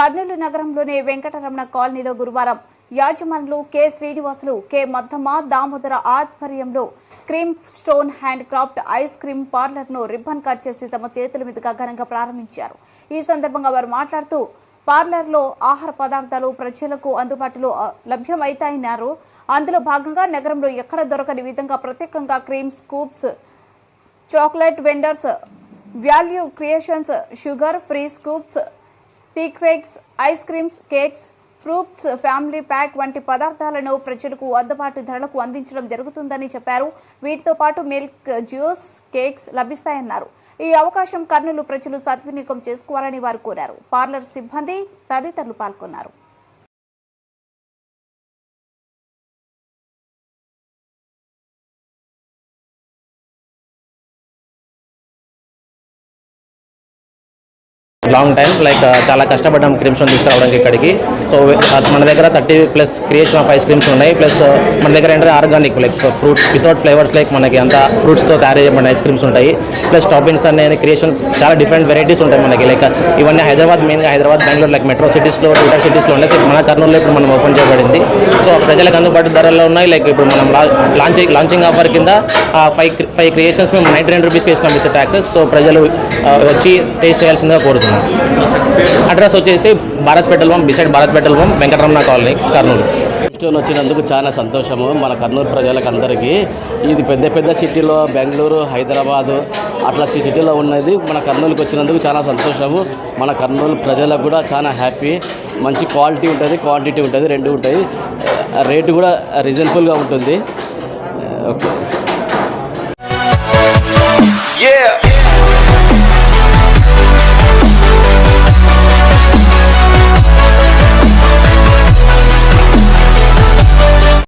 కర్నూలు నగరంలోని వెంకటరమణ కాలనీలో గురువారం యాజమానులు కె శ్రీనివాసులు కె మద్దమ్మ దామోదర ఆధ్వర్యంలో cream stone hand craft ice cream పార్లర్ను ribbon cut చేసి తమ చేతుల మీదుగా ఘనంగా ప్రారంభించారు. ఈ సందర్భంగా వారు మాట్లాడుతూ పార్లర్లో ఆహార పదార్థాలు ప్రజలకు అందుబాటులో లభ్యమవుతాయన్నారు అందులో భాగంగా నగరంలో ఎక్కడ దొరకని విధంగా ప్రత్యేకంగా cream scoops chocolate vendors value creations sugar free scoops టీక్వేక్స్ ice creams cakes fruits family pack వంటి పదార్థాలను ప్రజలకు అందుబాటు ధరలకు అందించడం జరుగుతుందని చెప్పారు. వీటితో పాటు మిల్క్ జ్యూస్ కేక్స్ లభిస్తాయన్నారు. ఈ అవకాశం కర్నూలు ప్రజలు సద్వినియోగం చేసుకోవాలని వారు కోరారు. పార్లర్ సిబ్బంది తదితరులు పాల్గొన్నారు. లాంగ్ టైం లైక్ చాలా కష్టపడ్డాం క్రీమ్స్ తీసుకురావడానికి ఇక్కడికి. సో మన దగ్గర thirty plus creation of ice creams ఉన్నాయి. ప్లస్ మన దగ్గర ఏంటంటే organic like fruit without flavours like మనకి అంత ఫ్రూట్స్తో తయారు చేయబడిన ఐస్ క్రీమ్స్ ఉంటాయి. ప్లస్ టాపింగ్స్ అనే క్రియేషన్స్ చాలా డిఫరెంట్ వెరైటీస్ ఉంటాయి మనకి. లైక్ ఇవన్నీ హైదరాబాద్ మెయిన్గా హైదరాబాద్ బెంగళూరు లైక్ మెట్రో సిటీస్లో టూటర్ సిటీస్లో ఉన్నాయి. సో మన కర్నూలులో ఇప్పుడు మనం ఓపెన్ చేయబడింది. సో ప్రజలకు అందుబాటు ధరల్లో ఉన్నాయి. లైక్ ఇప్పుడు మనం లాంచ్ లాంచింగ్ ఆఫర్ కింద ఫైవ్ ఫైవ్ క్రియేషన్స్ మేము నైంటీ నైన్ రూపీస్కి ఇస్తున్నాం విత్ ట్యాక్సెస్. సో ప్రజలు వచ్చి టేస్ట్ చేయాల్సిందిగా కోరుతున్నాం. అడ్రస్ వచ్చేసి Bharat petrol pump beside Bharat petrol pump Venkataramana colony Kurnool. Stone వచ్చినందుకు చాలా సంతోషము. మన కర్నూలు ప్రజలకందరికీ ఇది పెద్ద పెద్ద సిటీలో బెంగళూరు హైదరాబాదు అట్లా సి- సిటీలో ఉన్నది. మన కర్నూలుకి వచ్చినందుకు చాలా సంతోషము. మన కర్నూలు ప్రజలకు కూడా చాలా హ్యాపీ. మంచి క్వాలిటీ ఉంటుంది క్వాంటిటీ ఉంటుంది రెండు ఉంటాయి. రేటు కూడా రీజనబుల్గా ఉంటుంది. ఓకే.